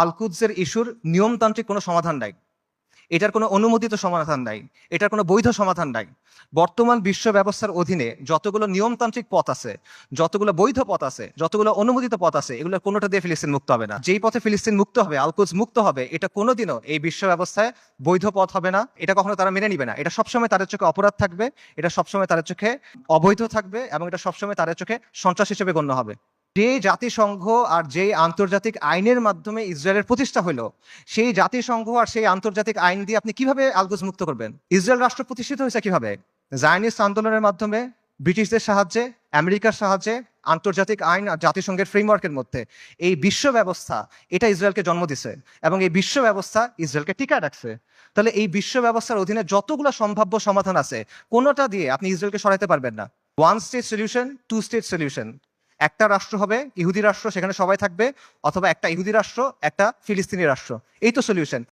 আলকুদসের ইস্যুর নিয়মতান্ত্রিক কোনো সমাধান নাই। এটার কোনো অনুমোদিত সমাধান নাই। এটার কোনো বৈধ সমাধান নাই। বর্তমান বিশ্ব ব্যবস্থার অধীনে যতগুলো নিয়মতান্ত্রিক পথ আছে, যতগুলো বৈধ পথ আছে, যতগুলো অনুমোদিত পথ আছে এগুলো কোনোটা দিয়ে ফিলিস্তিন মুক্ত হবে না। যেই পথে ফিলিস্তিন মুক্ত হবে আলকুজ মুক্ত হবে, এটা কোনোদিনও এই বিশ্ব ব্যবস্থায় বৈধ পথ হবে না। এটা কখনো তারা মেনে নিবে না। এটা সবসময় তাদের চোখে অপরাধ থাকবে, এটা সবসময় তাদের চোখে অবৈধ থাকবে এবং এটা সবসময় তাদের চোখে সন্ত্রাস হিসেবে গণ্য হবে। যে জাতিসংঘ আর যে আন্তর্জাতিক আইনের মাধ্যমে ইসরায়েলের প্রতিষ্ঠা হলো সেই জাতিসংঘ আর সেই আন্তর্জাতিক আইন দিয়ে আপনি কীভাবে আলগুজ মুক্ত করবেন? ইসরায়েল রাষ্ট্র প্রতিষ্ঠিত হয়েছে কীভাবে? জায়নিস্ট আন্দোলনের মাধ্যমে, ব্রিটিশদের সাহায্যে, আমেরিকার সাহায্যে, আন্তর্জাতিক আইন আর জাতিসংঘের ফ্রেমওয়ার্কের মধ্যে। এই বিশ্ব ব্যবস্থা, এটা ইসরায়েলকে জন্ম দিছে এবং এই বিশ্ব ব্যবস্থা ইসরায়েলকে টিকা রাখছে। তাহলে এই বিশ্ব ব্যবস্থার অধীনে যতগুলো সম্ভাব্য সমাধান আছে, কোনোটা দিয়ে আপনি ইসরায়েলকে সরাইতে পারবেন না। One state solution two state solution একটা রাষ্ট্র হবে, ইহুদি রাষ্ট্র, সেখানে সবাই থাকবে, অথবা একটা ইহুদি রাষ্ট্র, একটা ফিলিস্তিনি রাষ্ট্র। এই তো সলিউশন